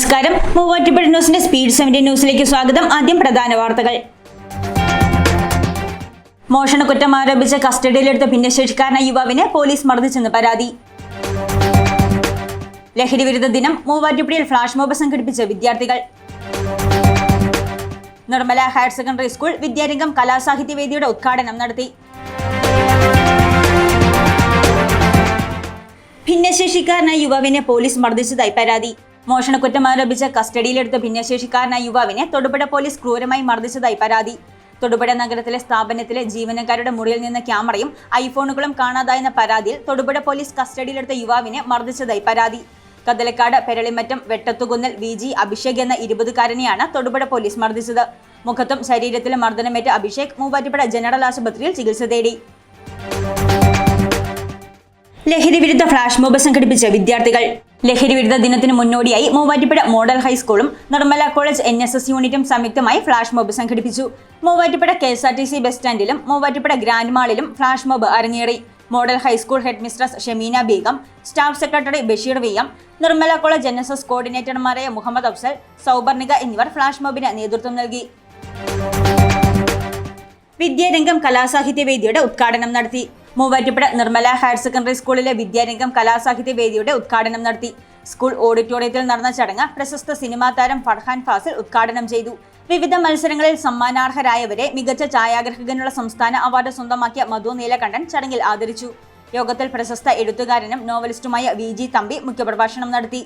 നമസ്കാരം. മൂവാറ്റുപുഴ ന്യൂസിന്റെ speed seventy ന്യൂസിലേക്ക് സ്വാഗതം. ആദ്യം പ്രധാന വാർത്തകൾ. മോഷണക്കുറ്റം ആരോപിച്ച് കസ്റ്റഡിയിലെടുത്ത ഭിന്നശേഷിക്കാരനായ യുവാവിനെ പോലീസ് മർദ്ദിച്ചെന്ന് പരാതി. ലഹരി വിരുദ്ധ ദിനം മൂവാറ്റുപുഴയിൽ ഫ്ലാഷ് മോബ് സംഘടിപ്പിച്ച വിദ്യാർത്ഥികൾ. Nirmala higher secondary school Vidyarangam Kalasahitya വേദിയുടെ ഉദ്ഘാടനം നടത്തി. ഭിന്നശേഷിക്കാരനായ യുവാവിനെ പോലീസ് മർദ്ദിച്ചതായി പരാതി. മോഷണക്കുറ്റം ആരോപിച്ച് കസ്റ്റഡിയിലെടുത്ത ഭിന്നശേഷിക്കാരനായ യുവാവിനെ തൊടുപുഴ പോലീസ് ക്രൂരമായി മർദ്ദിച്ചതായി പരാതി. തൊടുപുഴ നഗരത്തിലെ സ്ഥാപനത്തിലെ ജീവനക്കാരുടെ മുറിയിൽ നിന്ന് ക്യാമറയും ഐഫോണുകളും കാണാതായെന്ന പരാതിയിൽ തൊടുപുഴ പോലീസ് കസ്റ്റഡിയിലെടുത്ത യുവാവിനെ മർദ്ദിച്ചതായി പരാതി. കദലക്കാട് പെരളിമറ്റം വെട്ടത്തുകുന്നൽ വി. ജി. അഭിഷേക് എന്ന ഇരുപതുകാരനെയാണ് തൊടുപുഴ പോലീസ് മർദ്ദിച്ചത്. മുഖത്തും ശരീരത്തിലും മർദ്ദനമേറ്റ അഭിഷേക് മൂവാറ്റുപുഴ ജനറൽ ആശുപത്രിയിൽ ചികിത്സ തേടി. ലഹരി വിരുദ്ധ ഫ്ലാഷ് മോബ് സംഘടിപ്പിച്ച വിദ്യാർത്ഥികൾ. ലഹരി വിരുദ്ധ ദിനത്തിന് മുന്നോടിയായി Muvattupuzha model ഹൈസ്കൂളും Nirmala college N S S യൂണിറ്റും സംയുക്തമായി ഫ്ലാഷ് മോബ് സംഘടിപ്പിച്ചു. Muvattupuzha K S R T C bus സ്റ്റാൻഡിലും Muvattupuzha grand മാളിലും ഫ്ലാഷ് മോബ് അരങ്ങേറി. Model high school headmistress Shameena Begum staff secretary Basheer V M Nirmala college N S S കോർഡിനേറ്റർമാരായ Muhammad Afsal Souparnika എന്നിവർ flash മോബിന് നേതൃത്വം നൽകി. വിദ്യാരംഗം കലാസാഹിത്യ വേദിയുടെ ഉദ്ഘാടനം നടത്തി. മൂവാറ്റുപുഴ നിർമ്മല ഹയർ സെക്കൻഡറി സ്കൂളിലെ വിദ്യാരംഗം കലാസാഹിത്യ വേദിയുടെ ഉദ്ഘാടനം നടത്തി. സ്കൂൾ ഓഡിറ്റോറിയത്തിൽ നടന്ന ചടങ്ങ് പ്രശസ്ത സിനിമാ താരം ഫർഹാൻ ഫാസിൽ ഉദ്ഘാടനം ചെയ്തു. വിവിധ മത്സരങ്ങളിൽ സമ്മാനാർഹരായവരെ മികച്ച ഛായാഗ്രഹകനുള്ള സംസ്ഥാന അവാർഡ് സ്വന്തമാക്കിയ മധു നീലകണ്ഠൻ ചടങ്ങിൽ ആദരിച്ചു. യോഗത്തിൽ പ്രശസ്ത എഴുത്തുകാരനും നോവലിസ്റ്റുമായ വി ജി തമ്പി മുഖ്യപ്രഭാഷണം നടത്തി.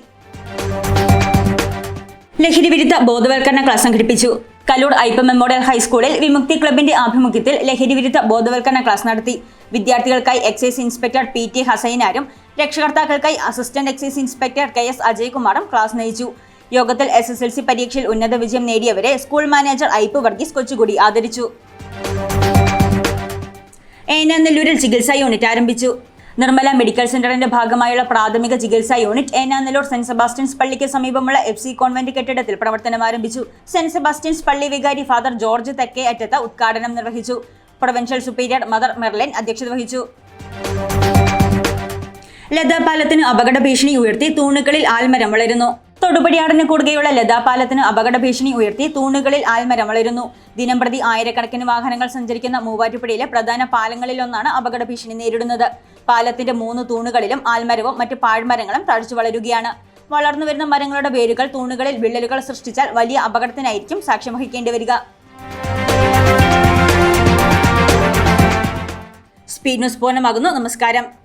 ലഹരി വിരുദ്ധ ബോധവൽക്കരണ ക്ലാസ് സംഘടിപ്പിച്ചു. കലൂർ ഐപ്പ മെമ്മോറിയൽ ഹൈസ്കൂളിൽ വിമുക്തി ക്ലബിന്റെ ആഭിമുഖ്യത്തിൽ ലഹരി വിരുദ്ധ ബോധവൽക്കരണ ക്ലാസ് നടത്തി. വിദ്യാർത്ഥികൾക്കായി എക്സൈസ് ഇൻസ്പെക്ടർ പി ടി ഹസൈനാരും രക്ഷകർത്താക്കൾക്കായി assistant excise inspector K S അജയ്കുമാറും class നയിച്ചു. യോഗത്തിൽ എസ് എസ് എൽ സി പരീക്ഷയിൽ ഉന്നത വിജയം നേടിയവരെ സ്കൂൾ മാനേജർ ഐപ്പ് വർഗീസ് കൊച്ചുകുടി ആദരിച്ചു. ഏനാനെല്ലൂരിൽ ചികിത്സാ യൂണിറ്റ് ആരംഭിച്ചു. നിർമ്മല മെഡിക്കൽ സെന്ററിന്റെ ഭാഗമായുള്ള പ്രാഥമിക ചികിത്സാ യൂണിറ്റ് ഏനാനല്ലൂർ സെന്റ് സെബാസ്റ്റ്യൻസ് പള്ളിക്ക് സമീപമുള്ള എഫ് സി കോൺവെന്റ് കെട്ടിടത്തിൽ പ്രവർത്തനം ആരംഭിച്ചു. സെന്റ് സെബാസ്റ്റ്യൻസ് പള്ളി വികാരി ഫാദർ ജോർജ് തെക്കേ അറ്റത്ത് ഉദ്ഘാടനം നിർവഹിച്ചു. പ്രൊവിൻഷ്യൽ സുപ്പീരിയർ മദർ മെർലിൻ അധ്യക്ഷത വഹിച്ചു. ലതാപാലത്തിന് അപകട ഭീഷണി ഉയർത്തി തൂണുകളിൽ ആൽമരം വളരുന്നു. തൊടുപടിയാടിന് കുറുകെയുള്ള ലതാപാലത്തിന് അപകട ഭീഷണി ഉയർത്തി തൂണുകളിൽ ആൽമരം വളരുന്നു. ദിനംപ്രതി ആയിരക്കണക്കിന് വാഹനങ്ങൾ സഞ്ചരിക്കുന്ന മൂവാറ്റുപുഴയിലെ പ്രധാന പാലങ്ങളിലൊന്നാണ് അപകട ഭീഷണി നേരിടുന്നത്. പാലത്തിന്റെ മൂന്ന് തൂണുകളിലും ആൽമരവും മറ്റ് പാഴ്മരങ്ങളും തഴച്ചു വളരുകയാണ്. വളർന്നു വരുന്ന മരങ്ങളുടെ വേരുകൾ തൂണുകളിൽ വിള്ളലുകൾ സൃഷ്ടിച്ചാൽ വലിയ അപകടത്തിനായിരിക്കും സാക്ഷ്യം വഹിക്കേണ്ടി വരിക. സ്പീഡ് ന്യൂസ് പൂർണമാകുന്നു. നമസ്കാരം.